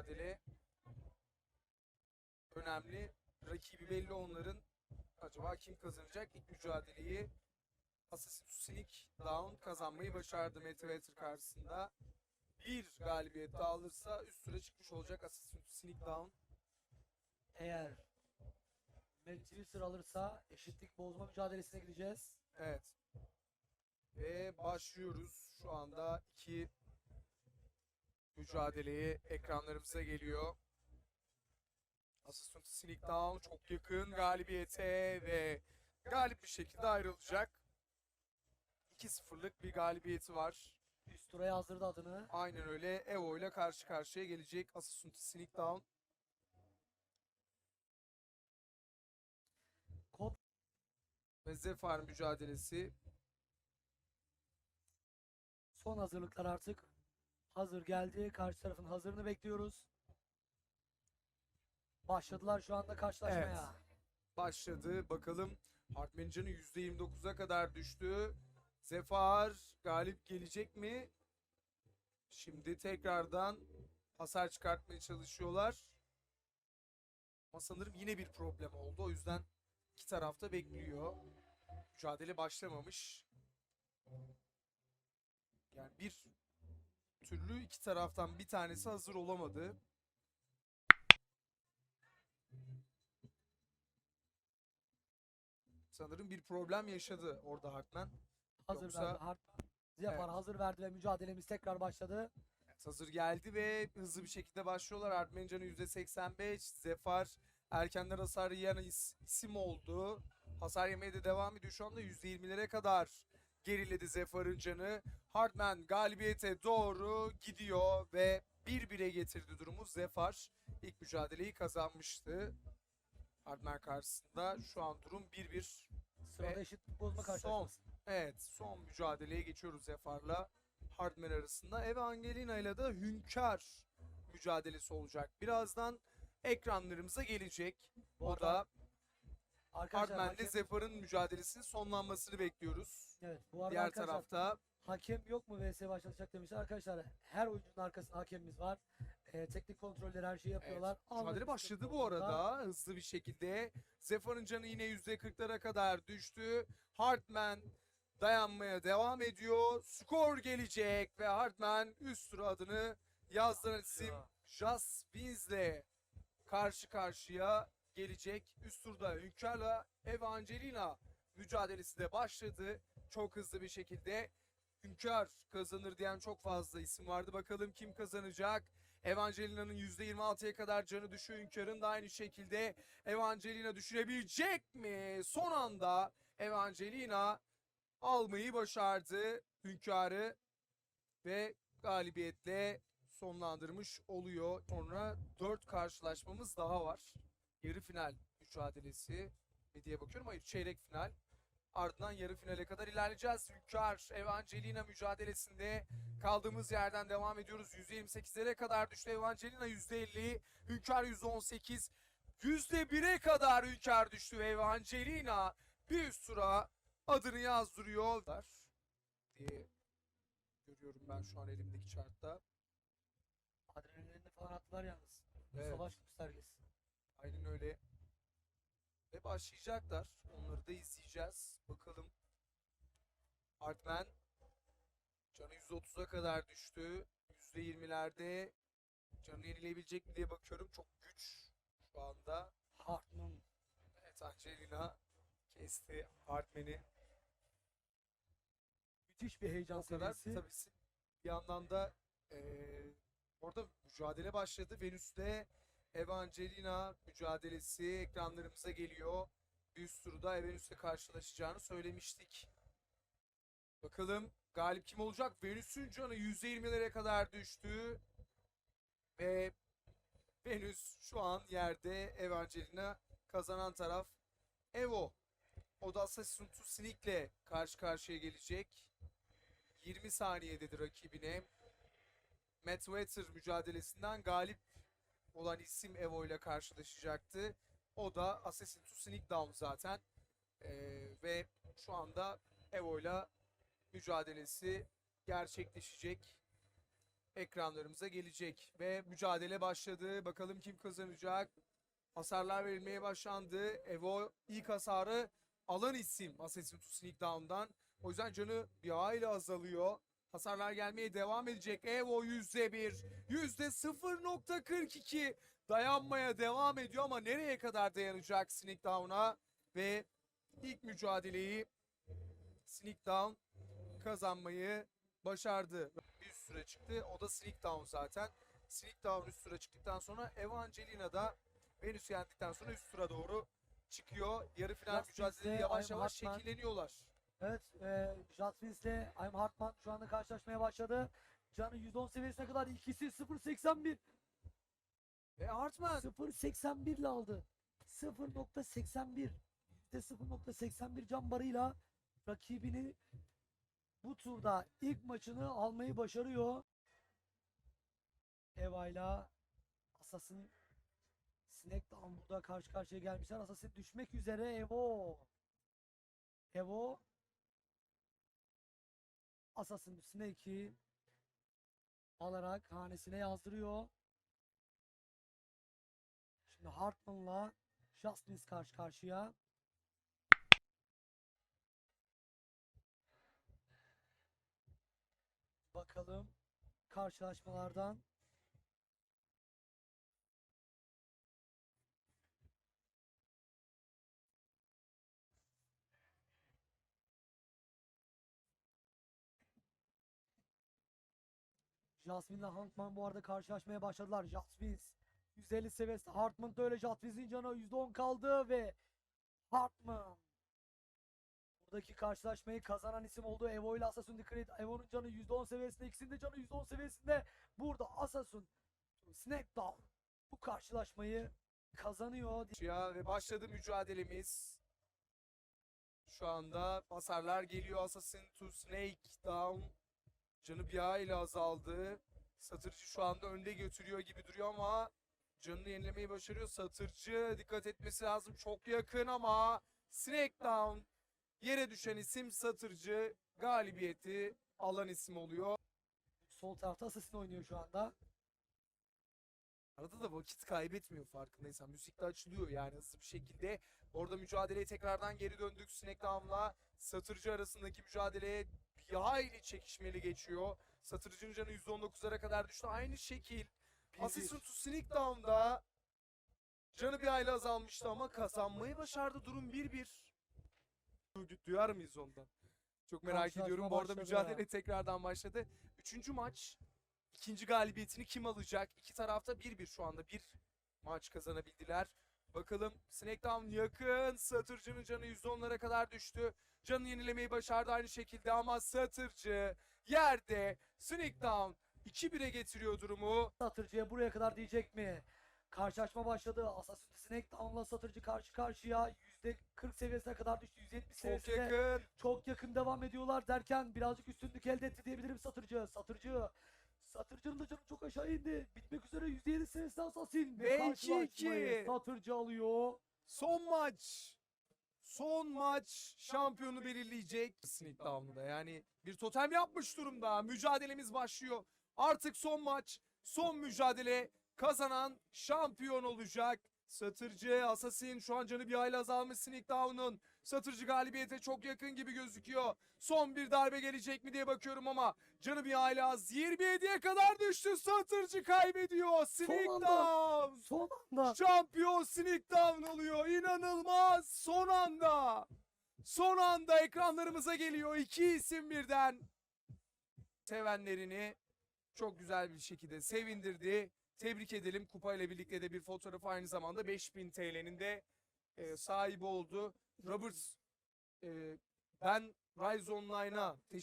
mücadele. Önemli. Rakibi belli onların. Acaba kim kazanacak? İlk mücadeleyi Assassin's Sinik Down kazanmayı başardı Metivator karşısında. Bir galibiyet daha alırsa üst tura çıkmış olacak Assassin's Sinik Down. Eğer Twister alırsa eşitlik bozma mücadelesine gideceğiz. Evet. Ve başlıyoruz. Şu anda iki mücadeleye ekranlarımıza geliyor. Assassin's Sneak Down çok yakın galibiyete ve galip bir şekilde ayrılacak. 2-0'lık bir galibiyeti var. Üst tura yazdırdı adını. Aynen öyle. Evo ile karşı karşıya gelecek Assassin's Sneak Down. Kod Ve Zephyr mücadelesi. son hazırlıklar artık hazır geldi. Karşı tarafın hazırını bekliyoruz. Başladılar şu anda karşılaşmaya. başladı. Bakalım Hartman'ın canı %29'a kadar düştü. Zefar galip gelecek mi? Şimdi tekrardan hasar çıkartmaya çalışıyorlar. Ama sanırım yine bir problem oldu. O yüzden iki tarafta bekliyor. Mücadele başlamamış. Yani bir türlü iki taraftan bir tanesi hazır olamadı. Sanırım bir problem yaşadı orada Hartman. Hazır Yoksa- verdi. Hart Ziyapar Evet. hazır verdi ve mücadelemiz tekrar başladı. Evet, hazır geldi ve hızlı bir şekilde başlıyorlar. Hartman'ın canı %85. Zefar erkenden hasar yiyen is- isim oldu. Hasar yemeye de devam ediyor. Şu anda %20'lere kadar geriledi Zefar'ın canı. Hartman galibiyete doğru gidiyor ve 1-1'e getirdi durumu. Zefar ilk mücadeleyi kazanmıştı. Hartman karşısında şu an durum 1-1. Sırada eşitlik bozma son karşılaşması. Evet, son mücadeleye geçiyoruz Zefar'la Hardman arasında. Evangelina ile de Hünkar mücadelesi olacak. Birazdan ekranlarımıza gelecek. Bu O da Arkadaşlar Hardman'le hakem, Zefar'ın mücadelesinin sonlanmasını bekliyoruz. evet, bu arada Diğer tarafta hakem yok mu VS başlatacak demişler. Arkadaşlar her oyuncunun arkasında hakemimiz var. Ee, teknik kontrolleri her şeyi yapıyorlar. Almadık mücadele başladı bu arada hızlı bir şekilde. Zefar'ın canı yine %40'lara kadar düştü. Hardman dayanmaya devam ediyor. Skor gelecek ve Hardman üst tura adını yazdıran isim Jas Wins'le karşı karşıya gelecek. Üst turda Hünkar'la Evangelina mücadelesi de başladı. Çok hızlı bir şekilde Hünkar kazanır diyen çok fazla isim vardı. Bakalım kim kazanacak? Evangelina'nın %26'ya kadar canı düşüyor. Hünkar'ın da aynı şekilde Evangelina düşürebilecek mi? Son anda Evangelina almayı başardı Hünkar'ı ve galibiyetle sonlandırmış oluyor. Sonra 4 karşılaşmamız daha var. Yarı final mücadelesi mi diye bakıyorum. Hayır çeyrek final. Ardından yarı finale kadar ilerleyeceğiz. Hünkar Evangelina mücadelesinde kaldığımız yerden devam ediyoruz. %28'lere kadar düştü Evangelina %50. Hünkar %18. %1'e kadar Hünkar düştü ve Evangelina bir üst tura adını yazdırıyor. diye görüyorum ben şu an elimdeki chartta. Adrenalinini falan attılar yalnız. Evet. Savaş göstergesi. Aynen öyle. Ve başlayacaklar. Onları da izleyeceğiz. Bakalım. Artman canı %30'a kadar düştü. %20'lerde canı yenileyebilecek mi diye bakıyorum. Çok güç şu anda. Hartman. Evet Angelina kesti Artman'i. Müthiş bir heyecan O kadar seviyesi. tabii bir yandan da eee orada mücadele başladı. Venüs'te Evangelina mücadelesi ekranlarımıza geliyor. Üst turda Venüs'le karşılaşacağını söylemiştik. Bakalım galip kim olacak? Venüs'ün canı %20'lere kadar düştü. Ve Venüs şu an yerde Evangelina kazanan taraf Evo. O da Assassin's Sneak'le karşı karşıya gelecek. 20 saniyededir rakibine. Matt Wetter mücadelesinden galip olan isim Evo ile karşılaşacaktı. O da Assassin to Sneak Down zaten. Ee, ve şu anda Evo ile mücadelesi gerçekleşecek. ekranlarımıza gelecek ve mücadele başladı. Bakalım kim kazanacak? Hasarlar verilmeye başlandı. Evo ilk hasarı alan isim Assassin to Sneak Down'dan. O yüzden canı bir hayli azalıyor. Hasarlar gelmeye devam edecek. Evo %1, %0.42 dayanmaya devam ediyor ama nereye kadar dayanacak Sneak Down'a? Ve ilk mücadeleyi Sneak Down kazanmayı başardı. Bir üst süre çıktı. O da Sneak Down zaten. Sneak Down üst süre çıktıktan sonra Evangelina da Venüs yendikten sonra üst tura doğru çıkıyor. Yarı final mücadeleleri yavaş yavaş şekilleniyorlar. Evet, e, Jatwins'le I'm Hartman şu anda karşılaşmaya başladı. Canı 110 seviyesine kadar ikisi 0.81. Ve Hartman 0.81 ile aldı. 0.81. %0.81 can barıyla rakibini bu turda ilk maçını almayı başarıyor. Eva'yla Assassin Smackdown burada karşı karşıya gelmişler. Assassin düşmek üzere Evo. Evo Assassin Snake'i alarak hanesine yazdırıyor. Şimdi Hartman'la Justins karşı karşıya. Bakalım karşılaşmalardan Jasmine'le Hartman bu arada karşılaşmaya başladılar. Jasmine 150 seviyesi. Hartman da öyle Jasmine'in canı %10 kaldı ve Hartman buradaki karşılaşmayı kazanan isim oldu. Evo ile Assassin Creed. Evo'nun canı %10 seviyesinde. ikisinin de canı %10 seviyesinde. Burada Assassin Smackdown bu karşılaşmayı kazanıyor. ya ve başladı mücadelemiz. Şu anda hasarlar geliyor. Assassin to Snake Down. Canı bir hayli azaldı. Satırcı şu anda önde götürüyor gibi duruyor ama canını yenilemeyi başarıyor. Satırcı dikkat etmesi lazım. Çok yakın ama Snake Down yere düşen isim Satırcı galibiyeti alan isim oluyor. Sol tarafta Assassin oynuyor şu anda. Arada da vakit kaybetmiyor farkındaysan. Müzik de açılıyor yani hızlı bir şekilde. Orada mücadeleye tekrardan geri döndük. Smackdown'la Satırcı arasındaki mücadeleye bir hayli çekişmeli geçiyor. Satırcı'nın canı %19'lara kadar düştü. Aynı şekil Assassin to Smackdown'da canı bir hayli azalmıştı ama kazanmayı başardı. Durum 1-1. Du- Duyar mıyız ondan? Çok merak Karşılaşma ediyorum. Bu arada mücadele tekrardan başladı. Üçüncü maç. İkinci galibiyetini kim alacak? İki tarafta 1-1 şu anda. Bir maç kazanabildiler. Bakalım Smackdown yakın. Satırcı'nın canı %10'lara kadar düştü. Canı yenilemeyi başardı aynı şekilde ama Satırcı yerde Smackdown 2-1'e getiriyor durumu. Satırcı'ya buraya kadar diyecek mi? Karşılaşma başladı. Assassin Smackdown'la Satırcı karşı karşıya. %40 seviyesine kadar düştü. %70 Çok seviyesine yakın. çok yakın devam ediyorlar derken birazcık üstünlük elde etti diyebilirim Satırcı. Satırcı. Satırcı'nın da canı çok aşağı indi. Bitmek üzere %7 seviyesinde Assassin. Ve karşılaşmayı 2-2. Satırcı alıyor. Son maç. Son maç şampiyonu belirleyecek. Smackdown'da yani bir totem yapmış durumda. Mücadelemiz başlıyor. Artık son maç, son mücadele kazanan şampiyon olacak. Satırcı, Assassin şu an canı bir hayli azalmış Smackdown'un. Satırcı galibiyete çok yakın gibi gözüküyor. Son bir darbe gelecek mi diye bakıyorum ama canı bir hayli az. 27'ye kadar düştü. Satırcı kaybediyor. Smackdown. Son anda. Şampiyon Smackdown oluyor. İnanılmaz. Son anda. Son anda ekranlarımıza geliyor. İki isim birden. Sevenlerini çok güzel bir şekilde sevindirdi. Tebrik edelim. Kupayla birlikte de bir fotoğraf aynı zamanda 5000 TL'nin de e, sahibi oldu. Roberts e, ben Rise Online'a